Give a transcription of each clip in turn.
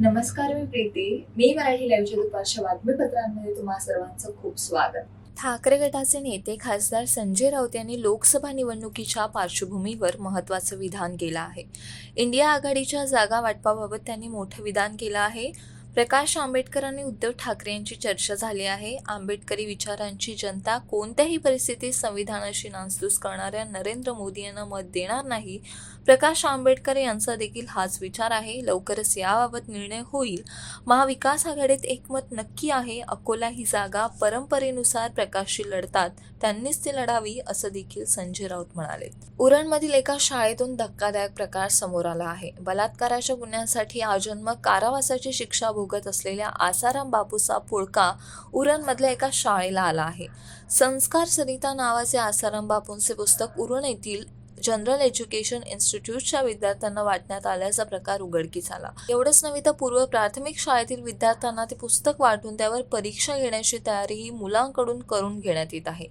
नमस्कार मी प्रीती. मी मराठी लाईव्हच्या दुपारच्या बातमीपत्रांमध्ये तुम्हा सर्वांचं खूप स्वागत. ठाकरे गटाचे नेते खासदार संजय राऊत यांनी लोकसभा निवडणुकीच्या पार्श्वभूमीवर महत्त्वाचं विधान केलं आहे. इंडिया आघाडीच्या जागा वाटपाबाबत त्यांनी मोठं विधान केलं आहे. प्रकाश आंबेडकर आणि उद्धव ठाकरे यांची चर्चा झाली आहे. आंबेडकरी विचारांची जनता कोणत्याही परिस्थितीत संविधानाशी नासधूस करणाऱ्या नरेंद्र मोदी यांना मत देणार नाही. प्रकाश आंबेडकर यांचा देखील हाच विचार आहे. लवकरच याबाबत निर्णय होईल. महाविकास आघाडीत एकमत नक्की आहे. अकोला ही जागा परंपरेनुसार प्रकाशशी लढतात. त्यांनीच ती लढावी असं देखील संजय राऊत म्हणाले. उरणमधील एका शाळेतून धक्कादायक प्रकार समोर आला आहे. बलात्काराच्या गुन्ह्यासाठी आजन्म कारावासाची शिक्षा भोग भोगत असलेल्या आसाराम बापूचा पुळका उरणमधल्या एका शाळेला आला आहे. संस्कार सरिता नावाचे आसाराम बापूंचे पुस्तक उरण येथील जनरल एज्युकेशन इन्स्टिट्यूटच्या विद्यार्थ्यांना वाटण्यात आल्याचा प्रकार उघडकीस आला. एवढंच नव्हे तर पूर्व प्राथमिक शाळेतील विद्यार्थ्यांना ते पुस्तक वाटून त्यावर परीक्षा घेण्याची तयारीही मुलांकडून करून घेण्यात येत आहे.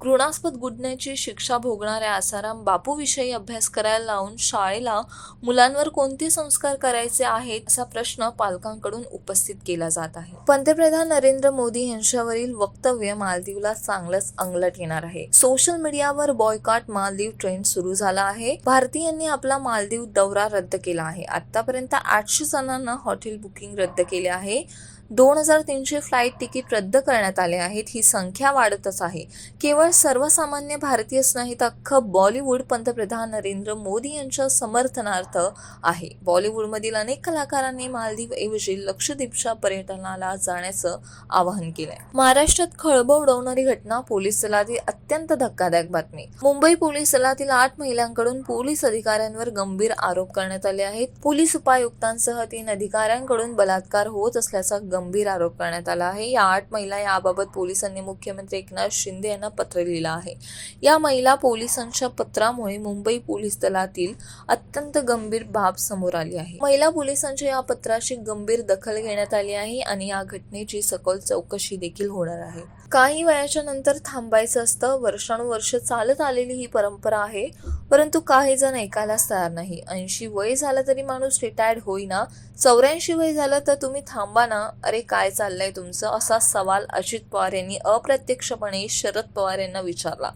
घृणास्पद गुन्ह्याची शिक्षा भोगणाऱ्या आसाराम बापूविषयी अभ्यास करायला लावून शाळेला मुलांवर कोणते संस्कार करायचे आहेत असा प्रश्न पालकांकडून उपस्थित केला जात आहे. पंतप्रधान नरेंद्र मोदी यांच्यावरील वक्तव्य मालदीवला चांगलंच अंगलट येणार आहे. सोशल मीडियावर बॉयकॉट मालदीव ट्रेंड सुरू सुरू झाला आहे. भारतीयांनी आपला मालदीव दौरा रद्द केला आहे. आतापर्यंत आठशे जणांना हॉटेल बुकिंग रद्द केले आहे. दोन हजार तीनशे फ्लाईट तिकीट रद्द करण्यात आले आहेत. ही संख्या वाढतच आहे. केवळ सर्वसामान्य भारतीयच नाही तर अख्खं बॉलिवूड पंतप्रधान नरेंद्र मोदी यांच्या समर्थनार्थ आहे. बॉलिवूडमधील अनेक कलाकारांनी मालदीव ऐवजी लक्षद्वीपच्या पर्यटनाला जाण्याचं आवाहन केलंय. महाराष्ट्रात खळबळ उडवणारी घटना पोलीस दलातील अत्यंत धक्कादायक बातमी. मुंबई पोलीस दलातील आठ महिलांकडून पोलीस अधिकाऱ्यांवर गंभीर आरोप करण्यात आले आहेत. पोलीस उपायुक्तांसह तीन अधिकाऱ्यांकडून बलात्कार होत असल्याचा गंभीर आरोप करण्यात आला आहे. या आठ महिला याबाबत पोलिसांनी मुख्यमंत्री एकनाथ शिंदे यांना पत्र लिहिलं आहे. या महिला पोलिसांच्या पत्रामुळे मुंबई पोलीस दलातील अत्यंत गंभीर बाब समोर आली आहे. महिला पोलिसांच्या या पत्राची गंभीर दखल घेण्यात आली आहे आणि या घटनेची सखोल चौकशी देखील होणार आहे. काही वयाच्या नंतर थांबायचं असतं. वर्षानुवर्ष चालत आलेली ही परंपरा आहे परंतु काही जण ऐकायलाच तयार नाही. ऐंशी वय झालं तरी माणूस रिटायर्ड होईना. चौऱ्याऐंशी वय झालं तर तुम्ही थांबा ना. अरे काय चाललंय तुमचं? असा सवाल अजित पवार यांनी अप्रत्यक्षपणे शरद पवार यांना विचारला.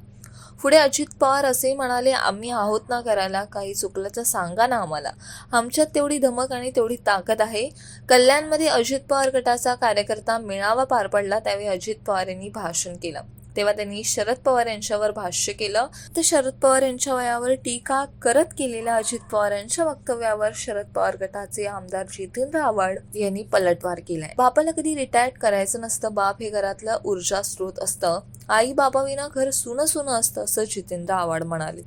पुढे अजित पवार असे म्हणाले आम्ही आहोत ना करायला काही चुकलं तर सांगा ना आम्हाला. आमच्यात तेवढी धमक आणि तेवढी ताकद आहे. कल्याणमध्ये अजित पवार गटाचा कार्यकर्ता मेळावा पार पडला त्यावेळी अजित पवार यांनी भाषण केलं. तेव्हा त्यांनी शरद पवार यांच्यावर भाष्य केलं. तर शरद पवार यांच्या वयावर टीका करत केलेल्या अजित पवार यांच्या वक्तव्यावर शरद पवार गटाचे आमदार जितेंद्र आव्हाड यांनी पलटवार केलाय. बापाला कधी रिटायर्ड करायचं नसतं बाप हे घरातलं ऊर्जा स्रोत असतं. आई बाबाविना घर सुनं सुनं असतं असं जितेंद्र आव्हाड म्हणाले.